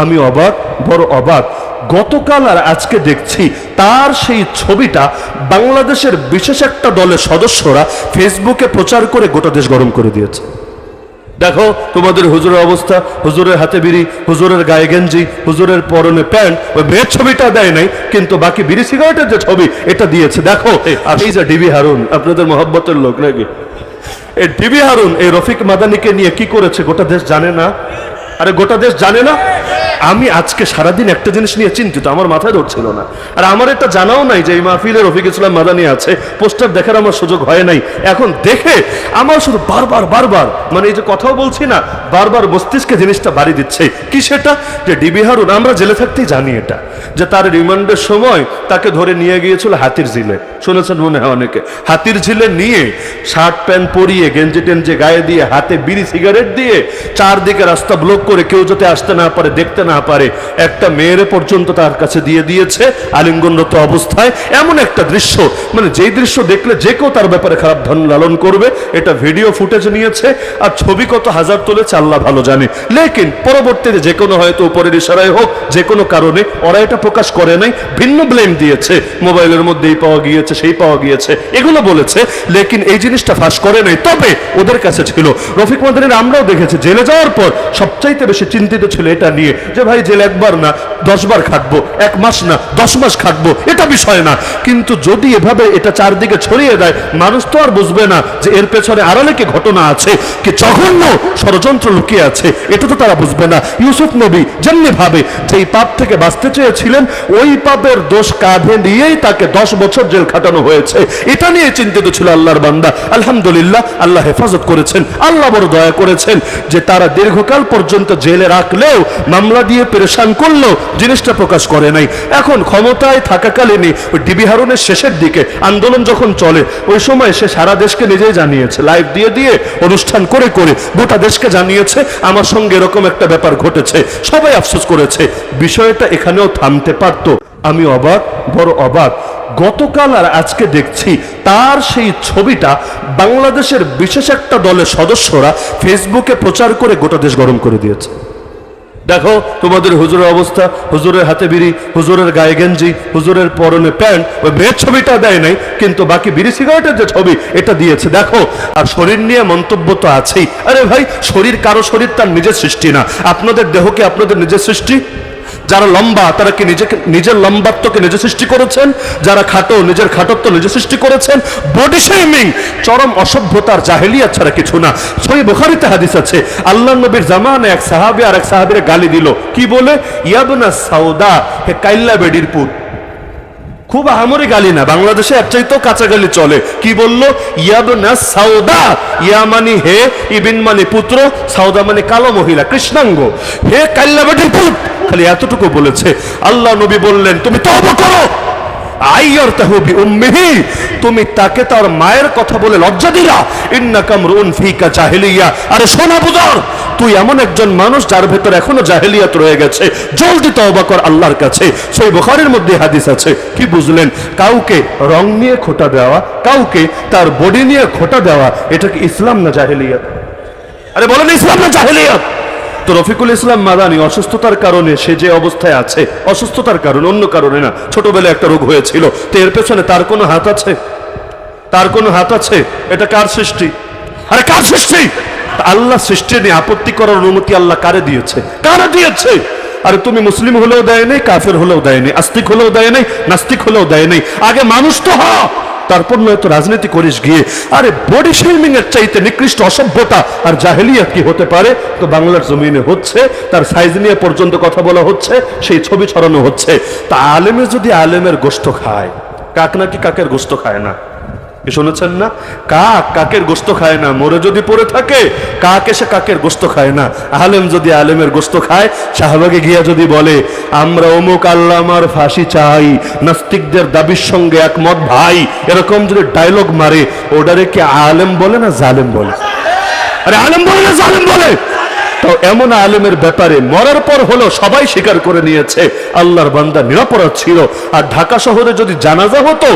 আমি অবাক, বড় অবাক। গতকাল আর আজকে দেখছি, তার সেই ছবিটা বাংলাদেশের বিশেষ একটা দলের সদস্যরা ফেসবুকে প্রচার করে গোটা দেশ গরম করে দিয়েছে। দেখো, তোমাদের হুজুরের অবস্থা, হুজুরের হাতে বিড়ি, হুজুরের গায়ে গেঞ্জি, হুজুরের পরনে প্যান্ট, ওই মেয়ের ছবিটা দেয় নাই, কিন্তু বাকি বিড়ি সিগারেটের যে ছবি, এটা দিয়েছে। দেখো, এই যে ডিবি হারুন, আপনাদের মহব্বতের লোক নাকি? এই ডিবি হারুন, এই রফিক মাদানিকে নিয়ে কি করেছে, গোটা দেশ জানে না? আরে গোটা দেশ জানে না? আমি আজকে সারাদিন একটা জিনিস নিয়ে চিন্তিত, আমার মাথায় ধরছিল না। আর আমার এটা জানাও নাই যে এই মাহফিলে রফিক ইসলাম মাদানি আছে, পোস্টার দেখার আমার সুযোগ হয় নাই। এখন দেখে আমার শুধু বারবার বারবার মানে এই যে কথাও বলছি না, বারবার মস্তিষ্কে জিনিসটা বাড়ি দিচ্ছে। কি সেটা? যে ডিবি হারুন, আমরা জেলে থাকতেই জানি এটা। যে তার রিমান্ডের সময় তাকে ধরে নিয়ে গিয়েছিল হাতির ঝিলে। শুনেছেন মনে হয় অনেকে? হাতির ঝিলে নিয়ে শার্ট, প্যান্ট পরিয়ে, গেঞ্জি টেঞ্জে গায়ে দিয়ে, হাতে বিড়ি, সিগারেট দিয়ে চারদিকে রাস্তা ব্লক করে কেউ যাতে আসতে না পারে, দেখতে না পারে। একটা মেয়ের পর্যন্ত তার কাছে দিয়ে দিয়েছে আলিঙ্গনরত অবস্থায়। এমন একটা দৃশ্য। মানে যেই দৃশ্য দেখলে যে কেউ তার ব্যাপারে খারাপ ধন লালন করবে, এটা ভিডিও ফুটেজ নিয়েছে আর ছবি কত হাজার তুলেছে আল্লাহ ভালো জানে। লেকিন পরবর্তীতে যে কোনো হয়তো উপরের ইশারায় হোক, যে কোনো কারণে ওরা এটা প্রকাশ করে নাই, ভিন্ন ব্লেম দিয়েছে। মোবাইলের মধ্যেই পাওয়া গিয়েছে, সেই পাওয়া গিয়েছে। এগুলো বলেছে, লেকিন এই জিনিসটা ফাঁস করে নাই। তবে ওদের কাছে ছিল। রফিক মাদানের আমরাও দেখেছি, জেলে যাওয়ার পর সবচাইতে বেশি চিন্তিত ছিল এটা নিয়ে যে ভাই, জেলে একবার না, দশবার খাটবো, এক মাস না, দশ মাস খাটবো, এটা বিষয় না। কিন্তু যদি এভাবে এটা চারদিকে ছড়িয়ে দেয়, মানুষ তো আর বুঝবে না যে এর পেছনে আড়ালে কি ঘটনা আছে, কি জঘন্য ষড়যন্ত্র লুকিয়ে আছে, এটা তো তারা বুঝবে না। ইউসুফ নবী যেমনি ভাবে যে এই পাপ থেকে বাঁচতে চেয়েছিলেন, ওই পাপের দোষ কাঁধে নিয়েই তাকে দশ বছর জেল খাটানো হয়েছে। এটা নিয়ে চিন্তিত ছিল আল্লাহর বান্দা। আলহামদুলিল্লাহ, আল্লাহ হেফাজত করেছেন, আল্লাহ বড় দয়া করেছেন যে তারা দীর্ঘকাল পর্যন্ত জেলে রাখলেও মামলা দিয়ে পেরেশান করলেও জিনিসটা প্রকাশ করে নাই। এখন ক্ষমতায় থাকাকালীনই ওই ডিবি হারুনের শেষের দিকে আন্দোলন যখন চলে, ওই সময় সে সারা দেশকে নিজেই জানিয়েছে, লাইভ দিয়ে দিয়ে, অনুষ্ঠান করে করে গোটা দেশকে জানিয়েছে, আমার সঙ্গে এরকম একটা ব্যাপার ঘটেছে। সবাই আফসোস করেছে। বিষয়টা এখানেও থামতে পারতো। আমি অবাক, বড় অবাক। গতকাল আর আজকে দেখছি, তার সেই ছবিটা বাংলাদেশের বিশেষ একটা দলের সদস্যরা ফেসবুকে প্রচার করে গোটা দেশ গরম করে দিয়েছে। দেখো, তোমাদের হুজুরের অবস্থা, হুজুরের হাতে বিড়ি, হুজুরের গায়ে গেঞ্জি, হুজুরের পরনে প্যান্ট, ওই মেয়ের ছবিটা দেয় নাই, কিন্তু বাকি বিড়ি সিগারেটের যে ছবি, এটা দিয়েছে, দেখো। আর শরীর নিয়ে মন্তব্য তো আছেই। আরে ভাই, শরীর, কারও শরীর তার নিজের সৃষ্টি না। আপনাদের দেহকে আপনাদের নিজের সৃষ্টি? যারা লম্বা, তারা কি নিজেকে, নিজের লম্বাত্বকে নিজে সৃষ্টি করেছেন? যারা খাটো, নিজের খাটত্ব নিজে সৃষ্টি করেছেন? বডি শেমিং চরম অসভ্যতার জাহেলিয়া ছাড়া কিছু না। সই বুখারিতে হাদিস আছে আল্লাহ নবীর জামানে এক সাহাবি আর এক সাহাবির গালি দিল। কি বলে? ইয়াবনা সাউদা, হে কাইল্লা বেডির পুত। খুব আহামরি গালি না, বাংলাদেশে এক চাইতেও কাঁচা গালি চলে। কি বলল? ইয়াবনা সাউদা, ইয়া মানি হে, ইবিন মানে পুত্র, সাউদা মানে কালো মহিলা, কৃষ্ণাঙ্গ। হে কাল্লাবাটির পুত! খালি এতটুকু বলেছে। আল্লাহ নবী বললেন, তুমি করো। তুমি তাকে তার মায়ের কথা বলে লজ্জা দিলা। আরে সোনা তুই এমন একজন মানুষ যার ভেতর এখনও জাহেলিয়াত রয়ে গেছে। জলদি তওবা কর আল্লাহর কাছে। সেই বুখারীর মধ্যে হাদিস আছে। কি বুঝলেন? কাউকে রং নিয়ে খোটা দেওয়া, কাউকে তার বডি নিয়ে খোটা দেওয়া, এটা কি ইসলাম না জাহেলিয়াত? আরে বলেন ইসলাম না জাহেলিয়াত। তো রফিকুল ইসলাম মাদানি অসুস্থতার কারণে সে যে অবস্থায় আছে, অসুস্থতার কারণে অন্য কারণে না, ছোটবেলায় একটা রোগ হয়েছিল। তো এর পেছনে তার কোনো হাত আছে? তার কোনো হাত আছে? এটা কার সৃষ্টি? আরে কার সৃষ্টি? আল্লাহ সৃষ্টি নিয়ে আপত্তি করার অনুমতি আল্লাহ কারে দিয়েছে? কারে দিয়েছে? আরে তুমি মুসলিম হলেও দেয় নেই, কাফের হলেও দেয় নেই, আস্তিক হলেও দেয় নেই, নাস্তিক হলেও দেয় নেই। আগে মানুষ তো হ তারপর নয় তো রাজনীতি করিস গিয়ে। আরে বডি শেমিং এর চাইতে নিকৃষ্ট অসভ্যতা আর জাহেলিয়া কি হতে পারে? তো বাংলার জমিনে হচ্ছে, তার সাইজ নিয়ে পর্যন্ত কথা বলা হচ্ছে, সেই ছবি ছড়ানো হচ্ছে। তা আলেমে যদি আলেমের গোস্ত খায়, কাক নাকি কাকের গোস্ত খায় না? শুনেছেন না? কাক কাকের গোস্ত খায় না? মোরে যদি পড়ে থাকে, কাক এসে কাকের গোস্ত খায় না? আলেম যদি আলেমের গোস্ত খায়, শাহবাগে গিয়া যদি বলে, আমরা অমুক আল্লামার ফাঁসি চাই, নাস্তিকদের দাবির সঙ্গে একমত ভাই। এরকম যদি ডায়লগ মারে, ওটারে কি আলেম বলে না জালেম বলে? আরে আলেম বলে না জালেম বলে? তো এমন আলেমের ব্যাপারে মরার পর হলো সবাই স্বীকার করে নিয়েছে, আল্লাহর বান্দা নিরাপরাধ ছিল। আর ঢাকা শহরে যদি জানাজা হতো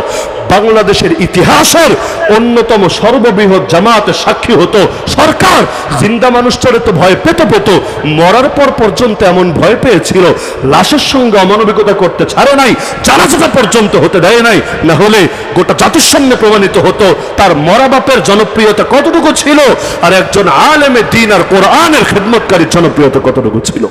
বাংলাদেশের ইতিহাসের অন্যতম সর্ববৃহৎ জামাতের সাক্ষী হতো সরকার। জিন্দা মানুষটারে তো ভয় পেতে পেত, মরার পর পর্যন্ত এমন ভয় পেয়েছিল। লাশের সঙ্গে অমানবিকতা করতে ছাড়ে নাই, জানাজাটা পর্যন্ত হতে দেয় নাই, না হলে গোটা জাতির সামনে প্রমাণিত হতো তার মরা বাপের জনপ্রিয়তা কতটুকু ছিল আর একজন আলেমে দিন আর কোরআনের খেদমতকারীর জনপ্রিয়তা কতটুকু ছিল।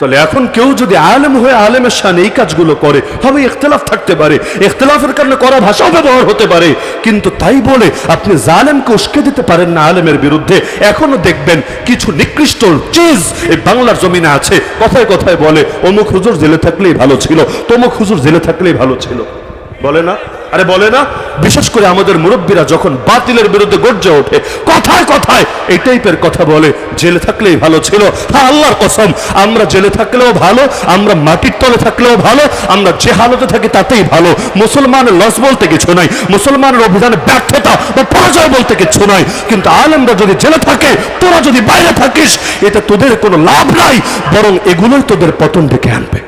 তাহলে এখন কেউ যদি আলেম হয়ে আলেমের সামনে এই কাজগুলো করে তবে ইখতলাফ থাকতে পারে। ইখতলাফের কারণে করা ভাষাও ব্যবহার হতে পারে। কিন্তু তাই বলে আপনি জালেমকে উস্কে দিতে পারেন না আলেমের বিরুদ্ধে। এখনও দেখবেন কিছু নিকৃষ্ট চিজ এই বাংলার জমিনে আছে। কথায় কথায় বলে, অমুক হুজুর জেলে থাকলেই ভালো ছিল, তমুক হুজুর জেলে থাকলেই ভালো ছিল। বলে না? আরে বলে না, বিশেষ করে আমাদের মুরব্বীরা যখন বাতিলের বিরুদ্ধে গর্জে ওঠে, কথায় কথায় এই টাইপের কথা বলে, জেলে থাকলেই ভালো ছিল। হ্যাঁ আল্লাহর কসম, আমরা জেলে থাকলেও ভালো, আমরা মাটির তলে থাকলেও ভালো, আমরা যে হালতে থাকি তাতেই ভালো। মুসলমানের লস বলতে কিছু নাই, মুসলমানের অভিযানে ব্যর্থতা বা পরাজয় বলতে কিছু নাই। কিন্তু আলেমরা যদি জেলে থাকে, তোরা যদি বাইরে থাকিস, এতে তোদের কোনো লাভ নাই, বরং এগুলোই তোদের পতন ডেকে আনবে।